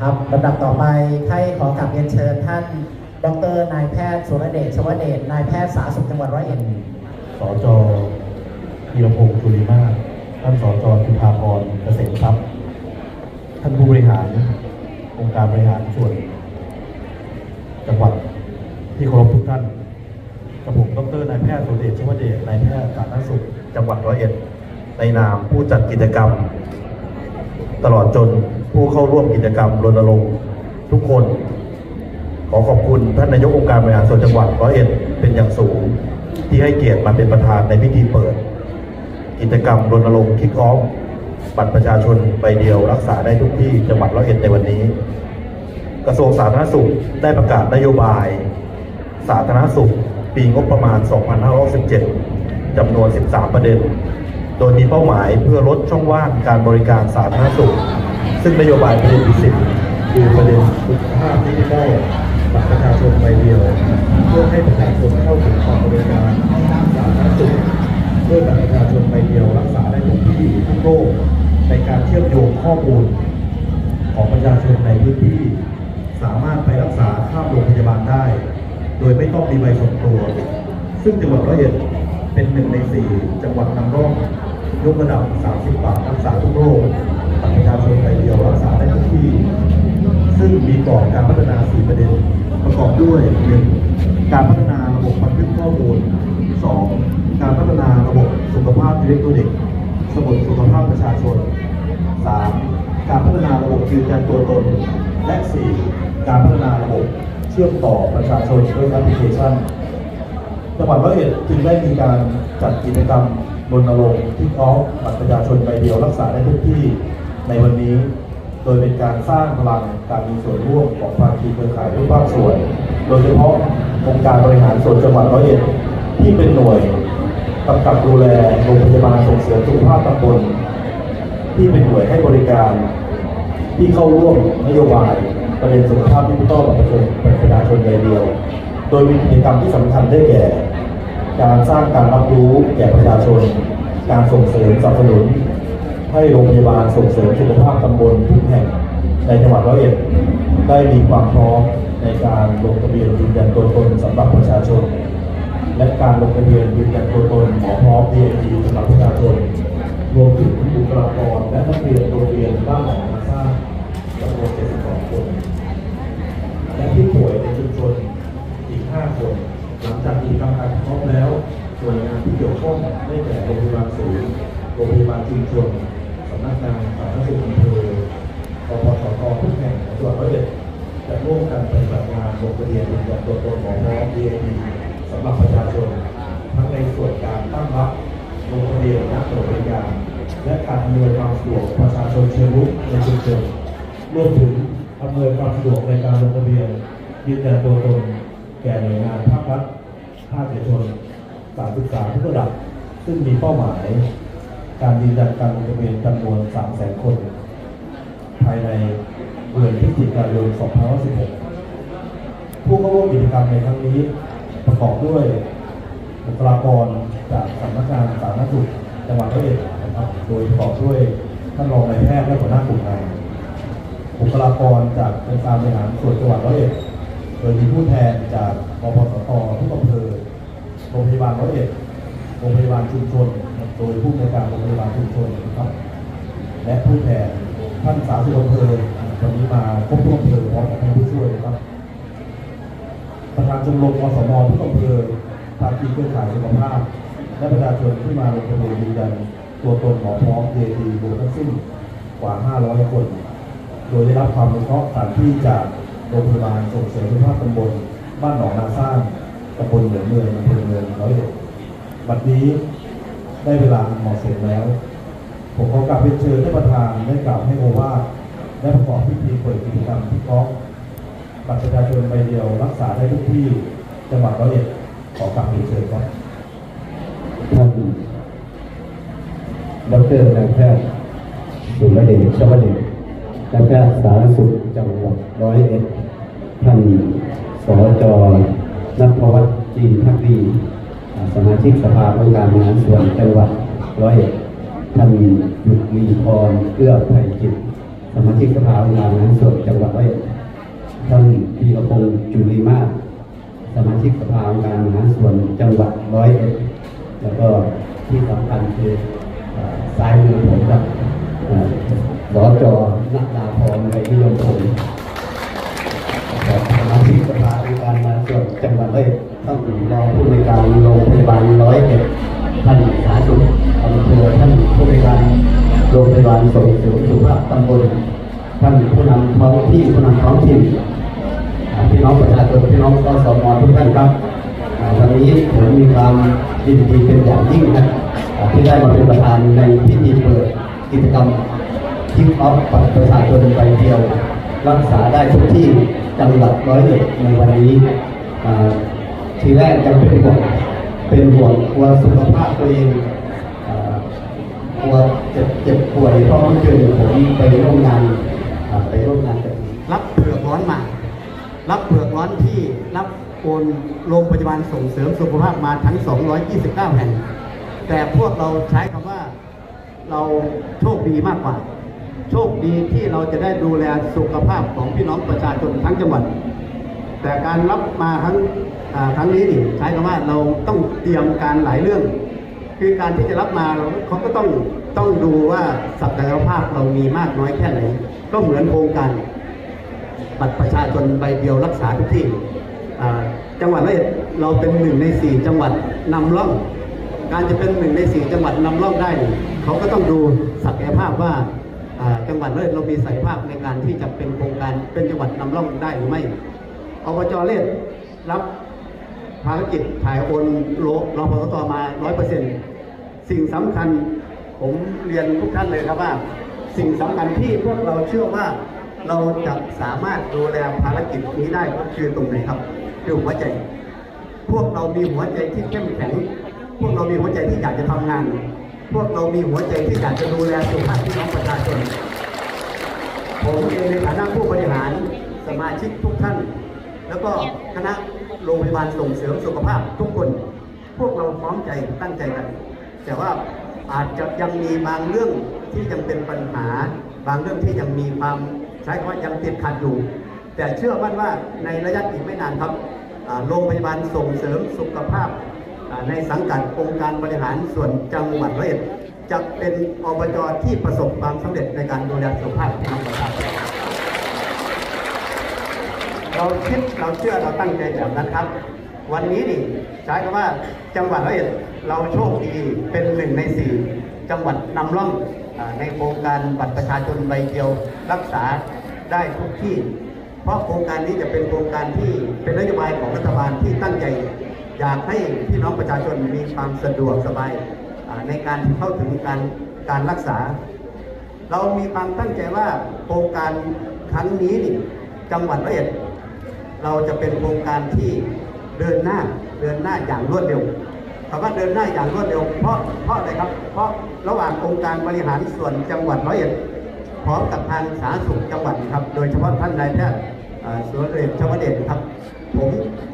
ครับลำดับต่อไปให้ขอกลับเรียนเชิญท่าน ดรนายแพทย์สุรเดชชวเดชนายแพทย์สาธารณสุขจังหวัดร้อยเอ็ดสจพีรพงศ์จุลิมาท่านสจจุฑาพรเกษมทรัพย์ ท่านผู้บริหารองค์การบริหารส่วน จังหวัดที่เคารพทุกท่านกับผมดรนายแพทย์สุรเดชชวเดชนายแพทย์สาธารณสุขจังหวัดร้อยเอ็ดในนามผู้จัดกิจกรรม ตลอดจน ผู้เข้าร่วมกิจกรรมรณรงค์ทุกคน ขอขอบคุณท่านนายกองค์การบริหารส่วนจังหวัดร้อยเอ็ดเป็นอย่างสูง ที่ให้เกียรติมาเป็นประธานในพิธีเปิด กิจกรรมรณรงค์คิกออฟบัตรประชาชนใบเดียวรักษาได้ทุกที่จังหวัดร้อยเอ็ดในวันนี้ กระทรวงสาธารณสุขได้ประกาศนโยบาย สาธารณสุข ปีงบประมาณ 2567จำนวน 13 ประเด็น โดยมีเป้าหมายเพื่อลดช่องว่างการบริการสาธารณสุข ซึ่งนโยบายประเด็นที่10คือประเด็นสุขภาพดิจิทัลบัตรประชาชนใบเดียว เพื่อให้ประชาชนเข้าถึงความบริการสาธารณสุขด้วยบัตรประชาชนใบเดียว รักษาได้ทุกที่ทุกโรคในการเชื่อมโยงข้อมูล ของประชาชนในพื้นที่ สามารถไปรักษาข้ามโรงพยาบาลได้ โดยไม่ต้องมีใบส่งตัว ซึ่งจังหวัดร้อยเอ็ดเป็นหนึ่งในสี่จังหวัดนำร่องยกระดับ 30 บาทรักษาทุกโรค ประชาชนใบเดียวรักษาได้ทุกที่ ซึ่งมีกรอบการพัฒนา4ประเด็น ประกอบด้วย 1. การพัฒนาระบบบันทึกข้อมูล 2. การพัฒนาระบบสุขภาพอิเล็กทรอนิกส์สมุดสุขภาพประชาชน 3. การพัฒนาระบบยืนยันตัวตน และ 4. การพัฒนาระบบเชื่อมต่อประชาชนด้วยแอปพลิเคชันจังหวัดร้อยเอ็ดจึงได้มีการจัดกิจกรรมรณรงค์ที่ออฟบัตรประชาชนใบเดียวรักษาได้ทุกที่ ในวันนี้ โดยเป็นการสร้างพลังการมีส่วนร่วมของภาคีเครือข่ายทุกภาคส่วน โดยเฉพาะองค์การบริหารส่วนจังหวัดร้อยเอ็ดที่เป็นหน่วยกำกับดูแลโรงพยาบาลส่งเสริมสุขภาพตำบลที่เป็นหน่วยให้บริการที่เข้าร่วมนโยบายประเด็นสุขภาพดิจิทัลกับประชาชนประชาชนใดเดียว โดยมีกิจกรรมที่สำคัญได้แก่ การสร้างการรับรู้แก่ประชาชน การส่งเสริมสนับสนุน ให้โรงพยาบาลส่งเสริมสุขภาพตำบลทุกแห่งในจังหวัดร้อยเอ็ดได้มีความพร้อมในการลงทะเบียนยืนยันตัวตนสำหรับประชาชน และการลงทะเบียนยืนยันตัวตนหมอพร้อม DNG สำหรับประชาชนรวมถึงบุคลากรและนักเรียนโรงเรียนบ้านหนองนาซ่าจำนวน72 คน และผู้ป่วยในชุมชนอีก 5 คน หลังจากกิจกรรมการครบแล้วหน่วยงานที่เกี่ยวข้องได้แก่โรงพยาบาลศูนย์โรงพยาบาลชุมชน นักงานสาธารณสุขอำเภอปปสตทุกแห่งของจังหวัดร้อยเอ็ดจะร่วมกันปฏิบัติงานลงทะเบียนยืนยันตัวตนของน้อง DAD สำหรับประชาชนทั้งในส่วนการตั้งรับลงทะเบียนณสถานบริการและการอำนวยความสะดวกประชาชนเชิงรุกในชุมชนรวมถึงอำนวยความสะดวกในการลงทะเบียนยืนยันตัวตนแก่หน่วยงานภาครัฐภาคเอกชนสานศึกษาทุกระดับซึ่งมีเป้าหมาย การยืนยันการลงทะเบียนจำนวน3 0 0 0 0คน ภายในเดือนพฤศจิกายน 2516 ผู้เข้าร่วมกิจกรรมในครั้งนี้ ประกอบด้วยบุคลากรจากสำนักงานสาธารณสุขจังหวัดร้อยเอ็ดนะครับ โดยประกอบด้วยท่านรองนายแพทย์และหัวหน้ากลุ่มงานบุคลากรจากองค์การบริหารส่วนจังหวัดร้อยเอ็ด โดยมีผู้แทนจากปปสตทุกอำเภอ โรงพยาบาลร้อยเอ็ด โรงพยาบาลชุมชน โดยผู้ในการโรงพยาบาลชุมชนนะครับ และผู้แทนท่านสาธารณสุขอำเภอวันนี้มาครบทุกอำเภอพร้อมกับท่านผู้ช่วยนะครับ ประธานชมรมอสมทุกอำเภอภาคีเครือข่ายสุขภาพ และประชาชนที่มาลงทะเบียนยืนยันตัวตนหมอพร้อม DAT รวมทั้งสิ้นกว่า 500 คน โดยได้รับความอนุเคราะห์สถานที่จากโรงพยาบาลส่งเสริมสุขภาพตำบล บ้านหนองนาสร้างตำบลเหนือเมืองอำเภอเมืองร้อยเอ็ดบัดนี้ ได้เวลาเหมาะสมแล้ว ผมขอกราบเรียนเชิญท่านประธานได้กล่าวให้โอวาทและประกอบพิธีเปิดกิจกรรมที่ก้องบัตรประชาชนใบเดียวรักษาได้ทุกที่จังหวัดร้อยเอ็ดขอกราบเรียนเชิญครับท่านดรนายแพทย์สุรเดชชวเดชนายแพทย์สาธารณสุขจังหวัดร้อยเอ็ดท่านสจนัทวัฒน์จีนพักดี สมาชิกสภาองค์การบริหารส่วนจังหวัดร้อยเอ็ดท่านหยุดมีพรเกื้อไผ่จิตสสมาชิกสภาองค์การบริหารส่วนจังหวัดร้อยเอ็ดท่านพีรพงศ์จุลีมาศสมาชิกสภาองค์การบริหารส่วนจังหวัดร้อยเอ็ดแล้วก็ที่สำคัญคือเอ่อสายมือผมครับอ่อสจนักดาพรในนิยมผลสมาชิกสภาองค์การมาส่วนจังหวัดเลยท่าน รองผู้ในการโรงพยาบาลร้อยเอ็ดท่านสาธารณสุอำเภอท่านผู้ในการโรงพยาบาลส่งเสริมสุขภาพตำบลท่านผู้นำท้องที่ผู้นำท้องถิ่นพี่น้องประชาชนพี่น้องกสมทุกท่านครับวันนี้ผมมีความยินดีเป็นอย่างยิ่งนะที่ได้มาเป็นประธานในพิธีเปิดกิจกรรมคิกออฟบัตประชาชนใบเดียว รักษาได้ทุกที่จังหวัดร้อยเอ็ดในวันนี้ ทีแรกยังเป็นห่วงเป็นห่วงกลัวสุขภาพตัวเองกลัวเจ็บเจ็บป่วยเพราะเมื่อคืนผมไปร่วมงานไปร่วมงานกับรับเผือกร้อนมา รับเผือกร้อนที่รับโอนโรงพยาบาลส่งเสริมสุขภาพมาทั้ง 229 แห่ง แต่พวกเราใช้คำว่าเราโชคดีมากกว่า โชคดีที่เราจะได้ดูแลสุขภาพของพี่น้องประชาชนทั้งจังหวัด แต่การรับมาครั้ง ครั้งนี้นี่ใช้คำว่าเราต้องเตรียมการหลายเรื่อง คือการที่จะรับมาเราเขาก็ต้องต้องดูว่าศักยภาพเรามีมากน้อยแค่ไหน ก็เหมือนโครงการบัตรประชาชนใบเดียวรักษาทุกที่จังหวัดเอียดเราเป็นหนึ่งในสี่จังหวัดนำร่อง การจะเป็นหนึ่งในสี่จังหวัดนำร่องได้ เขาก็ต้องดูศักยภาพว่าจังหวัดเอียดเรามีศักยภาพในการที่จะเป็นโครงการเป็นจังหวัดนำร่องได้หรือไม่อบจเลศรับ ภารกิจถ่ายโอนโลรอพสตมาร้อยเปอร์เซ็นต์สิ่งสำคัญผมเรียนทุกท่านเลยครับว่า สิ่งสำคัญที่พวกเราเชื่อว่าเราจะสามารถดูแลภารกิจนี้ได้ก็คือตรงไหนครับคือหัวใจ พวกเรามีหัวใจที่เข้มแข็ง พวกเรามีหัวใจที่อยากจะทำงาน พวกเรามีหัวใจที่อยากจะดูแลสุขภาพพี่น้องประชาชนผมเองในฐานะผู้บริหารสมาชิกทุกท่าน แล้วก็คณะ โรงพยาบาลส่งเสริมสุขภาพทุกคน พวกเราพร้อมใจตั้งใจกัน แต่ว่าอาจจะยังมีบางเรื่องที่ยังเป็นปัญหา บางเรื่องที่ยังมีความใช้คำว่ายังติดขัดอยู่ แต่เชื่อมั่นว่าในระยะอีกไม่นานครับโรงพยาบาลส่งเสริมสุขภาพ ในสังกัดองค์การบริหารส่วนจังหวัดร้อยเอ็ดจะเป็นอบจที่ประสบความสำเร็จในการดูแลสุขภาพพี่น้องประชาชน เราคิดเราเชื่อเราตั้งใจแบบนั้นครับ วันนี้นี่ใช้คำว่าจังหวัดร้อยเอ็ดเราโชคดีเป็นหนึ่งในสี่จังหวัดนำร่องอในโครงการบัตรประชาชนใบเดียวรักษาได้ทุกที่ เพราะโครงการนี้จะเป็นโครงการที่เป็นนโยบายของรัฐบาลที่ตั้งใจ อยากให้พี่น้องประชาชนมีความสะดวกสบายในการเข้าถึงการการรักษา เรามีความตั้งใจว่าโครงการครั้งนี้นี่จังหวัดร้อยเอ็ด เราจะเป็นโครงการที่เดินหน้าเดินหน้าอย่างรวดเร็วคำว่าเดินหน้าอย่างรวดเร็ว เพราะเพราะอะไรครับ เพราะระหว่างองค์การบริหารส่วนจังหวัดร้อยเอ็ดพร้อมกับทางสาธารณสุขจังหวัดครับ โดยเฉพาะท่านนายแพทย์สุรเดชชวเดชครับ ผม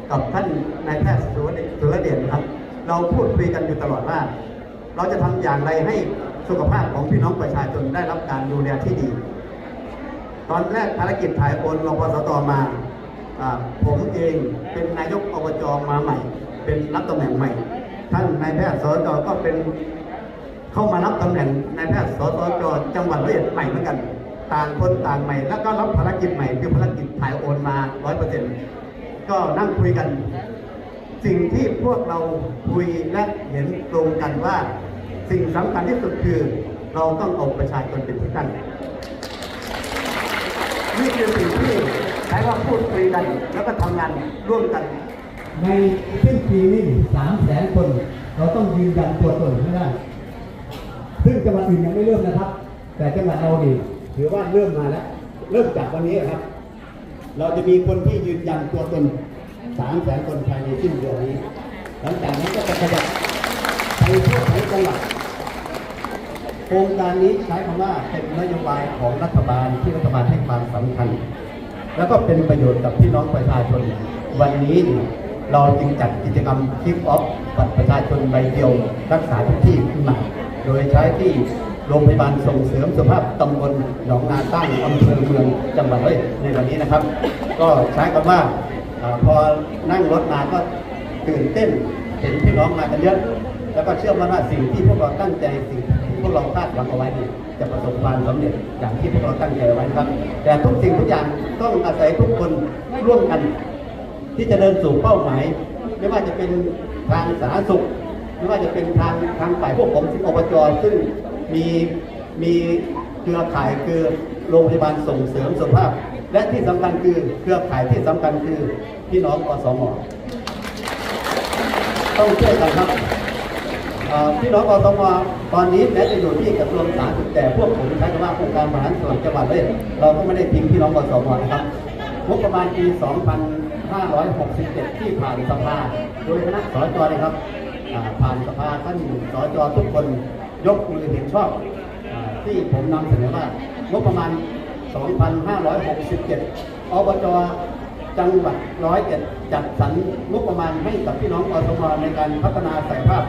กับท่านนายแพทย์สุรเดชสุรเดชครับ เราพูดคุยกันอยู่ตลอดว่า เราจะทำอย่างไรให้สุขภาพของพี่น้องประชาชนได้รับการดูแลที่ดี ตอนแรกภารกิจถ่ายโอนรพสตมา ผมเองเป็นนายกอบจมาใหม่ เป็นรับตำแหน่งใหม่ ท่านนายแพทย์สจก็เป็นเข้ามารับตำแหน่งนายแพทย์สจจังหวัดร้อยอ็ดใหม่เหมือนกัน ต่างคนต่างใหม่ แล้วก็รับภารกิจใหม่คือภารกิจถ่ายโอนมาร้อยเปอร์เซ็นต์ก็นั่งคุยกัน สิ่งที่พวกเราคุยและเห็นตรงกันว่า สิ่งสำคัญที่สุดคือเราต้องเอาประชาชนเป็นที่ตั้งนี่คือสิ่งที่ ใช้ว่าพูดคุยกัน แล้วก็ทำงานร่วมกัน ในสิ้นปีนี้สามแสนคน เราต้องยืนยันตัวตนให้ได้ ซึ่งจังหวัดอื่นยังไม่เริ่มนะครับ แต่จังหวัดเราดีถือว่าเริ่มมาแล้ว เริ่มจากวันนี้ครับ เราจะมีคนที่ยืนยันตัวตนสามแสนคนภายในสิ้นเดือนนี้ หลังจากนั้นก็จะขยับไปทั่วทั้งจังหวัดโครงการนี้ใช้คำว่าเป็นนโยบายของรัฐบาลที่รัฐบาลให้ความสำคัญ แล้วก็เป็นประโยชน์กับพี่น้องประชาชน วันนี้เราจึงจัดกิจกรรมคิกออฟบัตรประชาชนใบเดียวรักษาทุกที่ขึ้นมาโดยใช้ที่โรงพยาบาลส่งเสริมสุขภาพตำบลหนองนาตั้งอำเภอเมืองจังหวัดเลยในวันนี้นะครับ ก็ใช้คำว่าอพอนั่งรถมาก็ตื่นเต้นเห็นพี่น้องมากันเยอะแล้วก็เชื่อมั่นว่าสิ่งที่พวกเราตั้งใจสิ่งที่พวกเราคาดหวังเอาไว้นี่ จะประสบความสำเร็จอย่างที่พวกเราตั้งใจไว้นะครับ แต่ทุกสิ่งทุกอย่างต้องอาศัยทุกคนร่วมกัน ที่จะเดินสู่เป้าหมาย ไม่ว่าจะเป็นทางสาธารณสุข ไม่ว่าจะเป็นทางทางฝ่ายพวกผมที่อบจซึ่งมีมีเครือข่ายคือโรงพยาบาลส่งเสริมสุขภาพ และที่สำคัญคือเครือข่ายที่สำคัญคือพี่น้องอสมต้องช่วยกันครับ พี่น้องอสมตอนนี้แม้จะอยู่ที่กระทรวงสาธารณสุขแต่พวกผมใช้คำว่าองค์การบริหารส่วนจังหวัดเลยเราก็ไม่ได้ทิ้งพี่น้องอสมนะครับงบประมาณปี 2567 ที่ผ่านสภา โดยคณะสจนะครับผ่านสภาท่านสจทุกคนยกมือเห็นชอบอที่ผมนำเสนอว่างบประมาณ 2567 อบจจังหวัดร้อยเอ็ดจัดสรรงบประมาณให้กับพี่น้องอสมในการพัฒนาศักยภาพ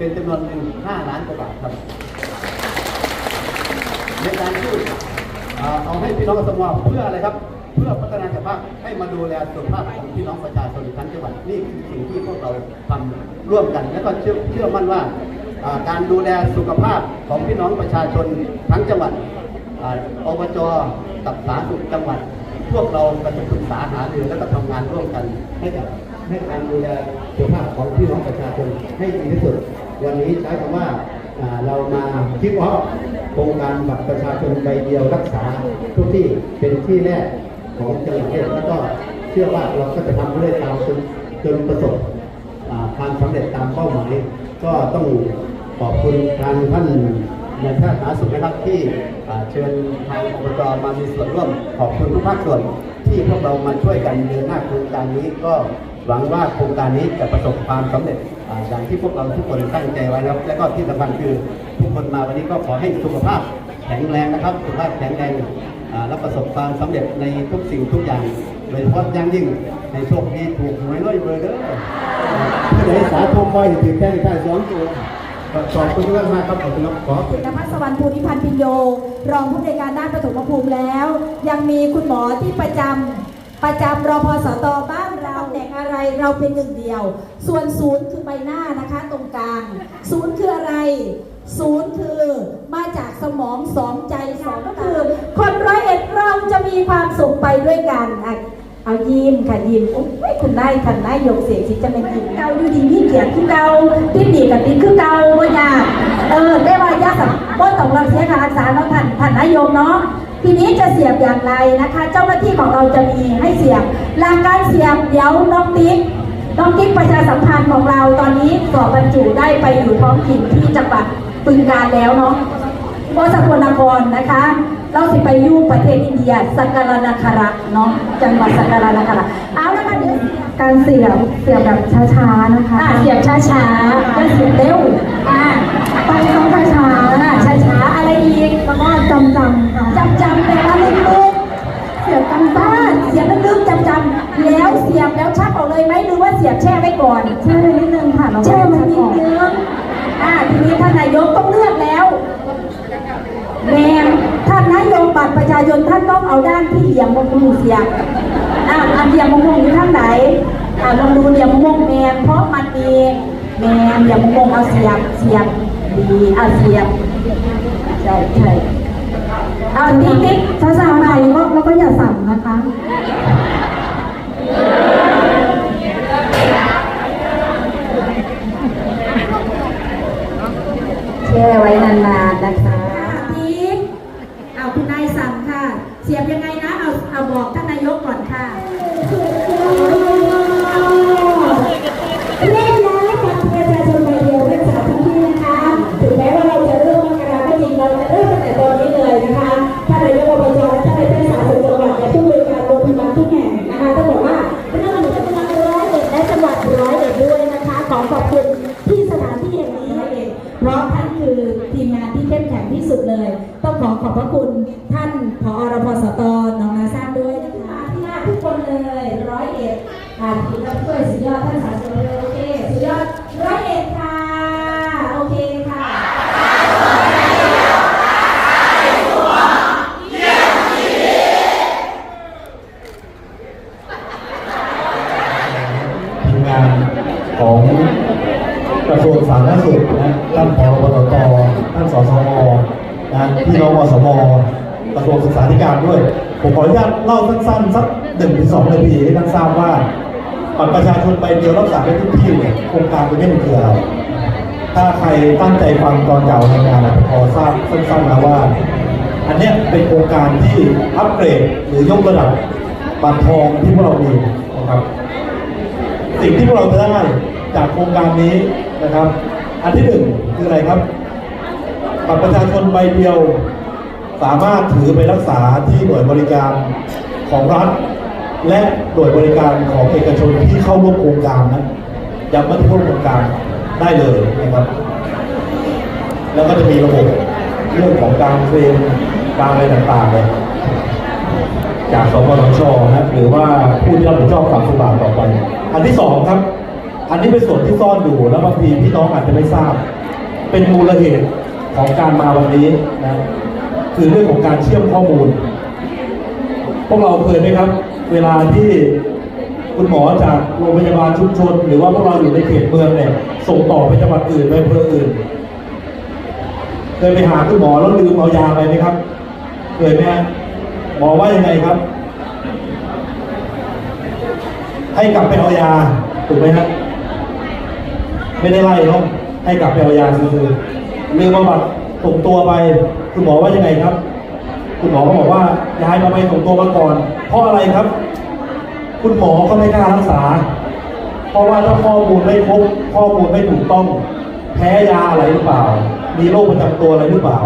เป็นจำนวนเงิน5ล้านกว่าบาทครับ ในการที่เอ่อเอาให้พี่น้องสมเพื่ออะไรครับ เพื่อพัฒนาศักยภาพให้มาดูแลสุขภาพของพี่น้องประชาชนทั้งจังหวัดนี่คือสิ่งที่พวกเราทำร่วมกัน และก็เชื่อมั่นว่าการดูแลสุขภาพของพี่น้องประชาชนทั้งจังหวัดอบจกับสาสุขจังหวัด พวกเราก็จะปรึกษาหารือแล้วก็ทำงานร่วมกันให้กับให้การดูแลสุขภาพของพี่น้องประชาชนให้ดีที่สุด วันนี้ใช้คำว่าเรามาคิดว่าโครงการบัตรประชาชนใบเดียวรักษาทุกที่เป็นที่แรกของจังหวัดเลยแล้วก็เชื่อว่าเราก็จะทำเรื่อยตามจนจนประสบความสำเร็จตามเป้าหมาย ก็ต้องขอบคุณทางท่านในายแพทย์สาธารณสุขนะครับที่เชิญทางอบตมามีส่วนร่วม ขอบคุณทุกภาคส่วนที่พวกเรามาช่วยกันเดินหน้าโครงการนี้ก็หวังว่าโครงการนี้จะประสบความสำเร็จ อ่าอย่างที่พวกเราทุกคนตั้งใจไว้นะครับและก็ที่สำคัญคือทุกคนมาวันนี้ก็ขอให้สุขภาพแข็งแรงนะครับสุขภาพแข็งแรงอ่าและประสบความสำเร็จในทุกสิ่งทุกอย่างโดยเฉพาะอย่างยิ่งในโชคดีถูกหวยร้อยเบอร์เด้อเพื่อให้สาธุคอยถึงแค่แค่สองตัวขอบคุณมากครับขอบคุณครับขอคุณนภัสสวรรณภูริพันธ์พินโย รองผู้อำนวยการด้านปฐมภูมิแล้ว ยังมีคุณหมอที่ประจำประจำรอพสตบ้านเรา แหน่งอะไรเราเป็นหนึ่งเดียว ส่วนศูนย์คือใบหน้านะคะตรงกลาง ศูนย์คืออะไร ศูนย์คือมาจากสมองสองใจสองก็คือ คนร้อยเอ็ดเราจะมีความสุขไปด้วยกันเอายิ้มค่ะยิ้มโอ้ยคุณได้ทันได้ยกเสียงสิจะเป็นยิ้มเกาอยู่ดีมีเกียรติคือเกาที่ดีกับดีคือเกาว่ายาเออได้ว่ายากสับว่าต้องเราเสียค่ารักษาเนาท่านท่านนายกเนาะทีนี้จะเสียบอย่างไรนะคะ เจ้าหน้าที่ของเราจะมีให้เสียบ หลักการเสียบเดี๋ยวน้องติ๊กน้องกิ๊กประชาสัมพันธ์ของเราตอนนี้สอบบรรจุได้ไปอยู่ท้องถิ่นที่จังหวัดปึงการแล้วเนาะโอสกลนครนะคะ เราสิไปอยู่ประเทศอินเดียสักการนาคาระเนาะจังหวัดสักการนาคาระเอาละค่ะเดี๋ยวการเสียบเสียบแบบช้าๆนะคะเสียบช้าๆไม่เสียบเร็วอ่าไปต้องช้าๆช้าๆอะไรอีกแล้วก็จำจำจำจำแต่ว่าลึกๆ เสียบกันบ้านเสียบลึกๆจำจำๆแล้ว เสียบแล้วชักออกเลยไหมหรือว่าเสียบแช่ไว้ก่อนแช่ไว้นิดนึงค่ะแช่มันนิดนึงอ่าทีนี้ท่านนายกต้องเลือกแล้วแมนท่านนายกบัตรประชาชนท่านต้องเอาด้านที่เหลี่ยมมงคลเสียบอ่าอันเหลี่ยมมงคลอยู่ท่านไหนอ่าลองดูเหลี่ยมมงคลแมนเพราะมันมีแมนเหลี่ยมมงคลเอาเสียบเสียบดีอ่าเสียบใช่ใช่เอาติ๊กติ๊กช้าๆหน่อยแล้วก็แล้วก็อย่าสั่นนะคะ แช่ไว้นานๆนะคะติ๊กเอาคุณนายสั่งค่ะ เสียบยังไงนะ เอาเอาบอกท่านนายกก่อนค่ะเล่นนะกับประชาชนใบเดียวรักษาทุกที่นะคะถึงแม้ว่าเราจะเริ่มมกราก็จริงเราจะเริ่มตั้งแต่ตอนนี้เลยนะคะท่านนายกอบจและท่านนายกสาธารณสุขจังหวัดและผู้บริการโรงพยาบาลทุกแห่งนะคะต้องบอกว่าเป็นเรื่องของจังหวัดร้อยเอ็ดและจังหวัดร้อยเอ็ดด้วยนะคะ ขอขอบคุณที่สถานที่แห่งนี้ร้อยเอ็ดเพราะท่านคือทีมงานที่เข้มแข็งที่สุดเลย ต้องขอขอบพระคุณท่านผอรพสตหนองนาซ่านด้วยนะคะที่น่าทุกคนเลยร้อยเอ็ดอ่าทีมรับช่วยสุดยอดท่านสาธารณสุขโอเคสุดยอดร้อยเอ็ดค่ะ โอเคค่ะ พรบตตท่านสสมนะพี่น้องอสมกระทรวงศึกษาธิการด้วย ผมขออนุญาตเล่าสั้นๆสักหนึ่งถึงสองนาทีให้ท่านทราบว่าบัตรประชาชนใบเดียวรักษาได้ทุกที่เนี่ยโครงการตัวนี้มันคืออะไรถ้าใครตั้งใจฟังตอนเก่าในงานนะพอทราบสั้นๆนะว่า อันเนี้ยเป็นโครงการที่อัปเกรดหรือยกระดับบัตรทองที่พวกเรามีนะครับสิ่งที่พวกเราจะได้จากโครงการนี้ นะครับ อันที่หนึ่งคืออะไรครับบัตรประชาชนใบเดียว สามารถถือไปรักษาที่หน่วยบริการของรัฐ และหน่วยบริการของเอกชนที่เข้าร่วมโครงการนั้นย้ำว่าที่ร่วมโครงการได้เลยนะครับ แล้วก็จะมีระบบเรื่องของการเทรนการอะไรต่างๆเลยจากสปสชนะหรือว่าผู้ที่รับผิดชอบฝั่งสุบาต่อไป อันที่สองครับ อันนี้เป็นส่วนที่ซ่อนอยู่แล้วบางทีพี่น้องอาจจะไม่ทราบ เป็นมูลเหตุของการมาวันนี้นะคือเรื่องของการเชื่อมข้อมูล พวกเราเคยไหมครับ เวลาที่คุณหมอจากโรงพยาบาลชุมชน หรือว่าพวกเราอยู่ในเขตเมืองเนี่ยส่งต่อไปจังหวัดอื่นไปอำเภออื่นเคยไปหาคุณหมอแล้วลืมเอายาไปไหมครับเคยไหมหมอว่ายังไงครับ ให้กลับไปเอายาถูกไหมฮะ ไม่ได้ไล่เนาให้กลับไปเอายาคือลืมเอาบัตรส่งตัวไป คุณหมอว่ายังไงครับ คุณหมอก็บอกว่าย้ายมาไปส่งตัวมาก่อน เพราะอะไรครับ คุณหมอก็ไม่กล้ารักษา เพราะว่าถ้าข้อมูลไม่ครบข้อมูลไม่ถูกต้อง แพ้ยาอะไรหรือเปล่า มีโรคประจำตัวอะไรหรือเปล่า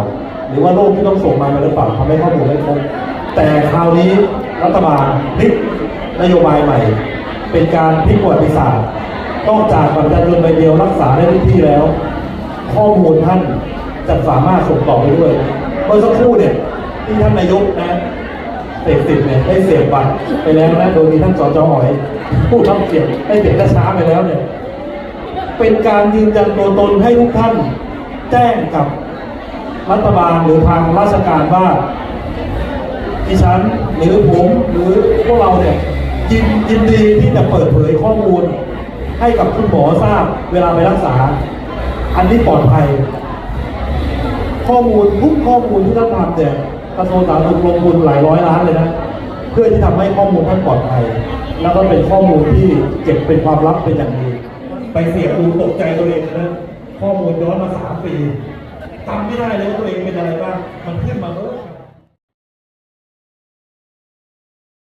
หรือว่าโรคที่ต้องส่งมาหรือเปล่าทำให้ข้อมูลไม่ครบแต่คราวนี้รัฐบาลพลิกนโยบายใหม่ เป็นการพลิกประวัติศาสตร์ นอกจากบัตรประชาชนใบเดียวรักษาได้ทุกที่แล้ว ข้อมูลท่านจะสามารถส่งต่อไปด้วย เมื่อสักครู่เนี่ยที่ท่านนายกนะเสพติดเนี่ยได้เสียบัตรไปแล้วนะโดยมีท่านสจหอยผู้ทำเสียงได้เสียงช้าไปแล้วเนี่ย เป็นการยืนยันตัวตนให้ทุกท่านแจ้งกับรัฐบาลหรือทางราชการว่าดิฉันหรือผมหรือพวกเราเนี่ยยินยินดีที่จะเปิดเผยข้อมูล ให้กับคุณหมอทราบเวลาไปรักษา อันนี้ปลอดภัย ข้อมูลทุกข้อมูลที่ท่านทำเนี่ยกระทรวงสาธารณสุขลงทุนหลายร้อยล้านเลยนะเพื่อที่ทำให้ข้อมูลท่านปลอดภัย แล้วก็เป็นข้อมูลที่เก็บเป็นความลับเป็นอย่างดีไปเสียบดูตกใจตัวเองนะข้อมูลย้อนมาสามปีจำไม่ได้เลยว่าตัวเองเป็นอะไรบ้างมันขึ้นมาเออ